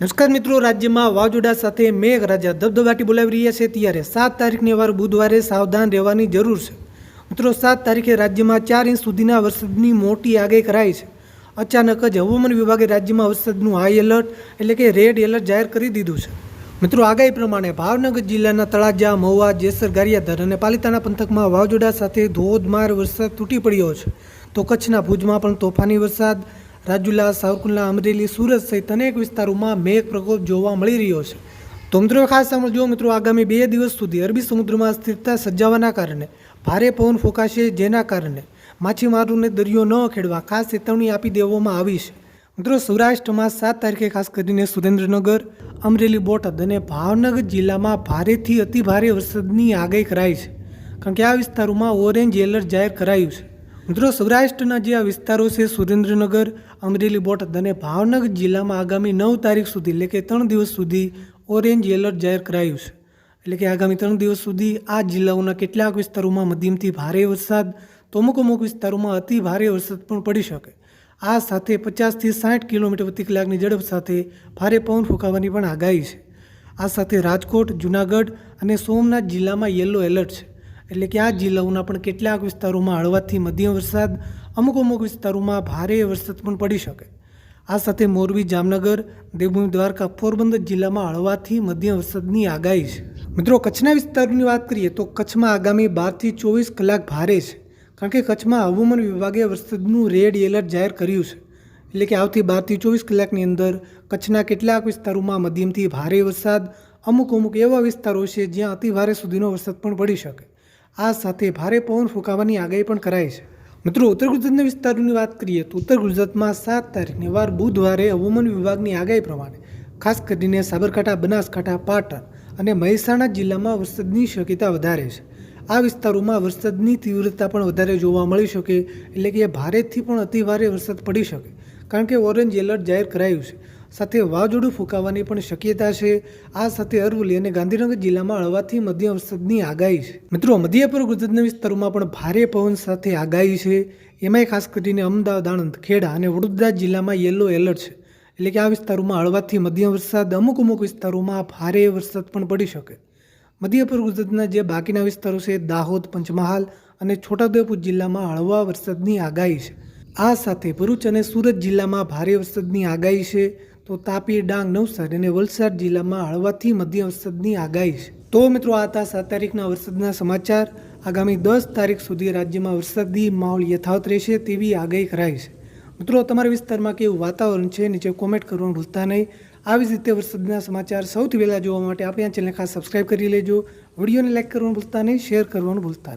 નમસ્કાર મિત્રો, રાજ્યમાં વાવાઝોડા સાથે મેઘરાજા ધબધબાટી બોલાવી રહ્યા છે. ત્યારે સાત તારીખની વાર બુધવારે સાવધાન રહેવાની જરૂર છે. મિત્રો, સાત તારીખે રાજ્યમાં ચાર ઇંચ સુધીના વરસાદની મોટી આગાહી કરાઈ છે. અચાનક જ હવામાન વિભાગે રાજ્યમાં વરસાદનું હાઈ એલર્ટ એટલે કે રેડ એલર્ટ જાહેર કરી દીધું છે. મિત્રો, આગાહી પ્રમાણે ભાવનગર જિલ્લાના તળાજા, મહુવા, જેસર, ગારિયાધર અને પાલિતાણા પંથકમાં વાવાઝોડા સાથે ધોધમાર વરસાદ તૂટી પડ્યો છે. તો કચ્છના ભુજમાં પણ તોફાની વરસાદ રાજુલા, સાવરકુંડલા, અમરેલી, સુરત સહિત અનેક વિસ્તારોમાં મેઘ પ્રકોપ જોવા મળી રહ્યો છે. તો મિત્રો, ખાસ સાંભળજો મિત્રો, આગામી બે દિવસ સુધી અરબી સમુદ્રમાં સ્થિરતા સર્જાવાના કારણે, ભારે પવન ફૂંકાશે જેના કારણે માછીમારોને દરિયો ન ખેડવા ખાસ ચેતવણી આપી દેવામાં આવી છે. મિત્રો, સૌરાષ્ટ્રમાં સાત તારીખે ખાસ કરીને સુરેન્દ્રનગર, અમરેલી, બોટાદ અને ભાવનગર જિલ્લામાં ભારેથી અતિ ભારે વરસાદની આગાહી કરાઈ છે. કારણ કે આ વિસ્તારોમાં ઓરેન્જ એલર્ટ જાહેર કરાયું છે. મિત્રો, સૌરાષ્ટ્રના જે આ વિસ્તારો છે, સુરેન્દ્રનગર, અમરેલી, બોટાદ અને ભાવનગર જિલ્લામાં આગામી નવ તારીખ સુધી, એટલે કે ત્રણ દિવસ સુધી ઓરેન્જ એલર્ટ જાહેર કરાયું છે. એટલે કે આગામી ત્રણ દિવસ સુધી આ જિલ્લાઓના કેટલાક વિસ્તારોમાં મધ્યમથી ભારે વરસાદ તો અમુક અમુક વિસ્તારોમાં અતિ ભારે વરસાદ પણ પડી શકે. આ સાથે પચાસથી સાઠ કિલોમીટર પ્રતિ કલાકની ઝડપ સાથે ભારે પવન ફૂંકાવાની પણ આગાહી છે. આ સાથે રાજકોટ, જુનાગઢ અને સોમનાથ જિલ્લામાં યલો એલર્ટ છે. એટલે કે આ જિલ્લાઓના પણ કેટલાક વિસ્તારોમાં હળવાથી મધ્યમ વરસાદ, અમુક અમુક વિસ્તારોમાં ભારે વરસાદ પણ પડી શકે. આ સાથે મોરબી, જામનગર, દેવભૂમિ, દ્વારકા, પોરબંદર જિલ્લામાં હળવાથી મધ્યમ વરસાદની આગાહી છે. મિત્રો, કચ્છના વિસ્તારોની વાત કરીએ તો કચ્છમાં આગામી બારથી ચોવીસ કલાક ભારે છે. કારણ કે કચ્છમાં હવામાન વિભાગે વરસાદનું રેડ એલર્ટ જાહેર કર્યું છે. એટલે કે આવતી બારથી ચોવીસ કલાકની અંદર કચ્છના કેટલાક વિસ્તારોમાં મધ્યમથી ભારે વરસાદ, અમુક અમુક એવા વિસ્તારો છે જ્યાં અતિભારે સુધીનો વરસાદ પણ પડી શકે. આ સાથે ભારે પવન ફૂંકાવાની આગાહી પણ કરાઈ છે. મિત્રો, ઉત્તર ગુજરાતના વિસ્તારોની વાત કરીએ તો ઉત્તર ગુજરાતમાં સાત તારીખની વાર બુધવારે હવામાન વિભાગની આગાહી પ્રમાણે, ખાસ કરીને સાબરકાંઠા, બનાસકાંઠા, પાટણ અને મહેસાણા જિલ્લામાં વરસાદની શક્યતા વધારે છે. આ વિસ્તારોમાં વરસાદની તીવ્રતા પણ વધારે જોવા મળી શકે, એટલે કે ભારેથી પણ અતિભારે વરસાદ પડી શકે, કારણ કે ઓરેન્જ એલર્ટ જાહેર કરાયું છે. સાથે વાવાઝોડું ફૂંકાવાની પણ શક્યતા છે. આ સાથે અરવલ્લી અને ગાંધીનગર જિલ્લામાં હળવાથી મધ્યમ વરસાદની આગાહી છે. મિત્રો મધ્ય પૂર્વ ગુજરાતના વિસ્તારોમાં પણ ભારે પવન સાથે આગાહી છે. એમાંય ખાસ કરીને અમદાવાદ આણંદ ખેડા અને વડોદરા જિલ્લામાં યલો એલર્ટ છે. એટલે કે આ વિસ્તારોમાં હળવાથી મધ્યમ વરસાદ, અમુક અમુક વિસ્તારોમાં ભારે વરસાદ પણ પડી શકે. મધ્ય પૂર્વ ગુજરાતના જે બાકીના વિસ્તારો છે, દાહોદ, પંચમહાલ અને છોટાઉદેપુર જિલ્લામાં હળવા વરસાદની આગાહી છે. આ સાથે ભરૂચ અને સુરત જિલ્લામાં ભારે વરસાદની આગાહી છે. તો તાપી ડાંગ નવસારી અને વલસાડ જિલ્લામાં હળવાથી મધ્યમ વરસાદની આગાહી છે. તો મિત્રો, આ હતા સાત તારીખના વરસાદના સમાચાર. આગામી દસ તારીખ સુધી રાજ્યમાં વરસાદી માહોલ યથાવત રહેશે તેવી આગાહી કરાઈ છે. મિત્રો, તમારા વિસ્તારમાં કેવું વાતાવરણ છે નીચે કોમેન્ટ કરવાનું ભૂલતા નહીં. આવી જ રીતે વરસાદના સમાચાર સૌથી પહેલાં જોવા માટે આપણે આ ચેનલ ખાસ સબસ્ક્રાઇબ કરી લેજો. વિડીયોને લાઇક કરવાનું ભૂલતા નહીં, શેર કરવાનું ભૂલતા નહીં.